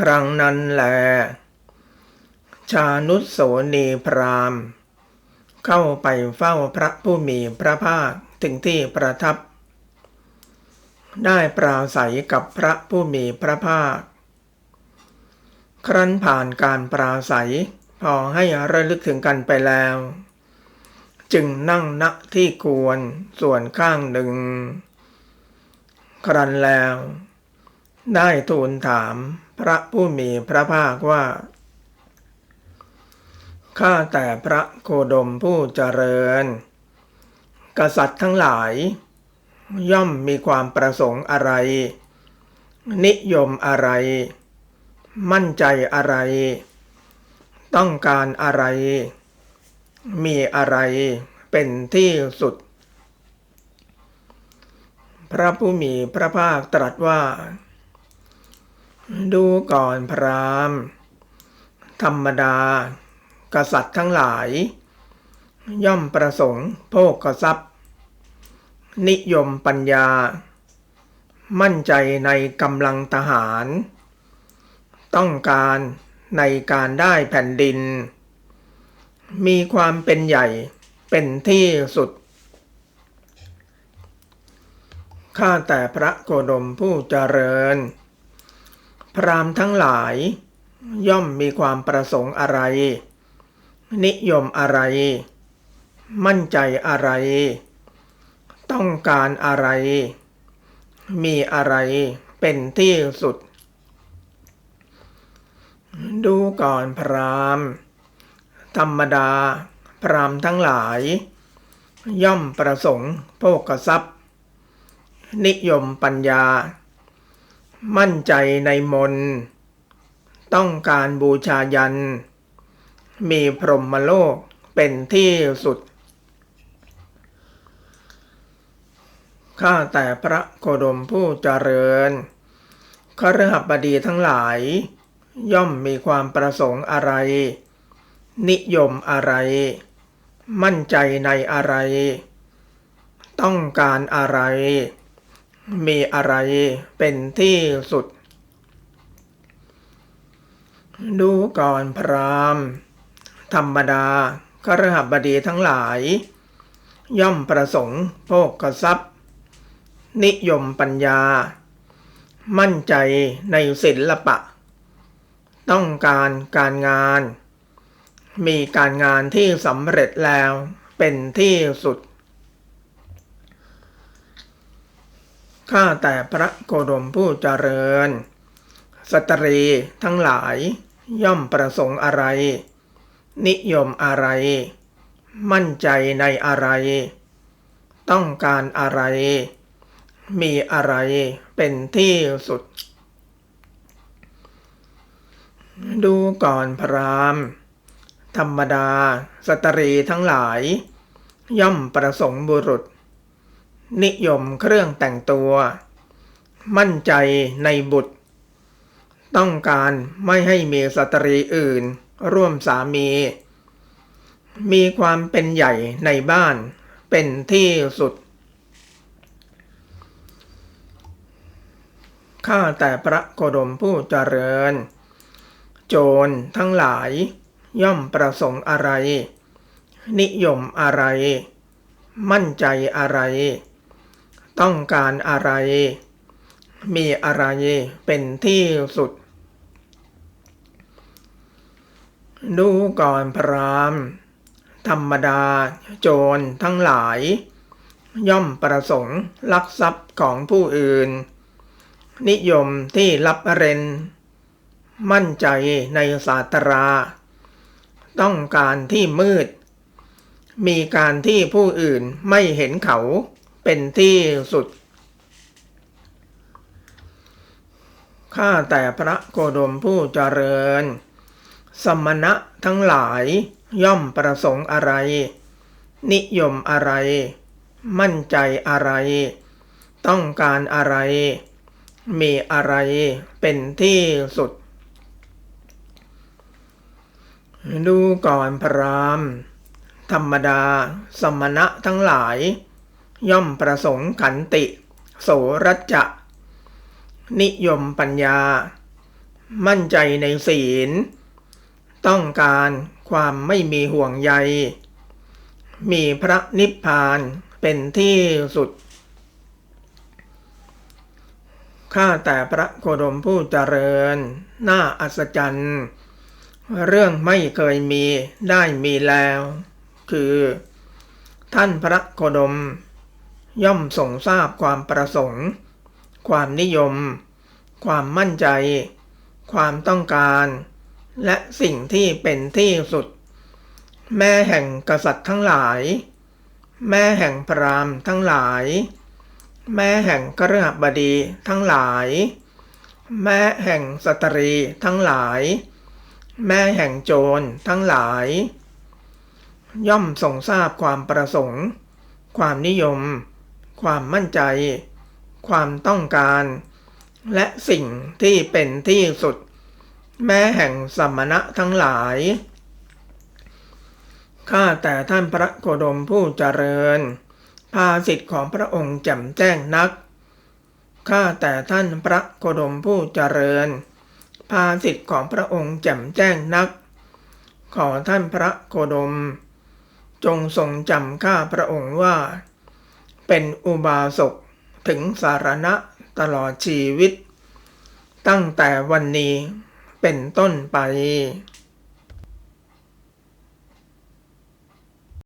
ครั้งนั้นแล ชานุสโสนีพรามณ์เข้าไปเฝ้าพระผู้มีพระภาคถึงที่ประทับ ได้ปราศัยกับพระผู้มีพระภาค ครั้นผ่านการปราศัยพอให้ระลึกถึงกันไปแล้ว จึงนั่งณที่ควรส่วนข้างหนึ่ง ครั้นแล้ว ได้ทูลถามพระผู้มีพระภาคว่า ข้าแต่พระโคดมผู้เจริญ กษัตริย์ทั้งหลาย ย่อมมีความประสงค์อะไร นิยมอะไร มั่นใจอะไร ต้องการอะไร มีอะไรเป็นที่สุด พระผู้มีพระภาคตรัสว่า ดูก่อนพรามณ์ ธรรมดา กษัตริย์ทั้งหลาย ย่อมประสงค์โภคทรัพย์ นิยมปัญญา มั่นใจในกำลังทหาร ต้องการในการได้แผ่นดิน มีความเป็นใหญ่เป็นที่สุด ข้าแต่พระโกดมผู้เจริญ พรามทั้งหลาย ย่อมมีความประสงค์อะไร นิยมอะไร มั่นใจอะไร ต้องการอะไร มีอะไรเป็นที่สุด ดูก่อนพรามธรรมดา พรามทั้งหลาย ย่อมประสงค์โภกทรัพย์ นิยมปัญญา มั่นใจในมน ต้องการบูชายัน มีพรหมโลกเป็นที่สุด ข้าแต่พระโคดมผู้เจริญครหบดีทั้งหลาย ย่อมมีความประสงค์อะไร นิยมอะไร มั่นใจในอะไร ต้องการอะไร มีอะไรเป็นที่สุด ดูก่อนพรามธรรมดาครหบดีทั้งหลาย ย่อมประสงค์โภกทรัพย์ นิยมปัญญา มั่นใจในศิลปะ ต้องการการงาน มีการงานที่สำเร็จแล้วเป็นที่สุด ข้าแต่พระโกดมผู้เจริญ สตรีทั้งหลายย่อมประสงค์อะไร นิยมอะไร มั่นใจในอะไร ต้องการอะไร มีอะไรเป็นที่สุด ดูก่อนพรามธรรมดาสตรีทั้งหลาย ย่อมประสงค์บุรุษ นิยมเครื่องแต่งตัว มั่นใจในบุตร ต้องการไม่ให้มีสตรีอื่น ร่วมสามี มีความเป็นใหญ่ในบ้านเป็นที่สุด ข้าแต่พระโคดมผู้เจริญ โจรทั้งหลายย่อมประสงค์อะไร นิยมอะไร มั่นใจอะไร ต้องการอะไร มีอะไรเป็นที่สุด ดูก่อนพรามธรรมดาโจรทั้งหลาย ย่อมประสงค์ลักทรัพย์ของผู้อื่น นิยมที่รับเรนมั่นใจในศาสตรา ต้องการที่มืด มีการที่ผู้อื่นไม่เห็นเขา เป็นที่สุด ข้าแต่พระโกดมผู้เจริญ สมณะทั้งหลายย่อมประสงค์อะไร นิยมอะไร มั่นใจอะไร ต้องการอะไร มีอะไรเป็นที่สุด ดูก่อนพรามณ์ธรรมดาสมณะทั้งหลาย ย่อมประสงค์ขันติ โสรัจจะ นิยมปัญญา มั่นใจในศีล ต้องการความไม่มีห่วงใย มีพระนิพพานเป็นที่สุด ข้าแต่พระโคดมผู้เจริญ น่าอัศจรรย์ เรื่องไม่เคยมีได้มีแล้ว คือ ท่านพระโคดม ย่อมทรงทราบความประสงค์ ความนิยม ความมั่นใจ ความต้องการ และสิ่งที่เป็นที่สุด แม่แห่งกษัตริย์ทั้งหลาย แม่แห่งพราหมณ์ทั้งหลาย แม่แห่งกระหบดีทั้งหลาย แม่แห่งสตรีทั้งหลาย แม่แห่งโจรทั้งหลาย ย่อมทรงทราบความประสงค์ ความนิยม ความมั่นใจ ความต้องการ และสิ่งที่เป็นที่สุด แม้แห่งสมณะทั้งหลาย ข้าแต่ท่านพระโคดมผู้เจริญ ภาสิทธิ์ของพระองค์แจ่มแจ้งนัก ข้าแต่ท่านพระโคดมผู้เจริญ ภาสิทธิ์ของพระองค์แจ่มแจ้งนัก ขอท่านพระโคดม จงทรงจำข้าพระองค์ว่า เป็นอุบาสกถึงสารณะตลอดชีวิต ตั้งแต่วันนี้เป็นต้นไป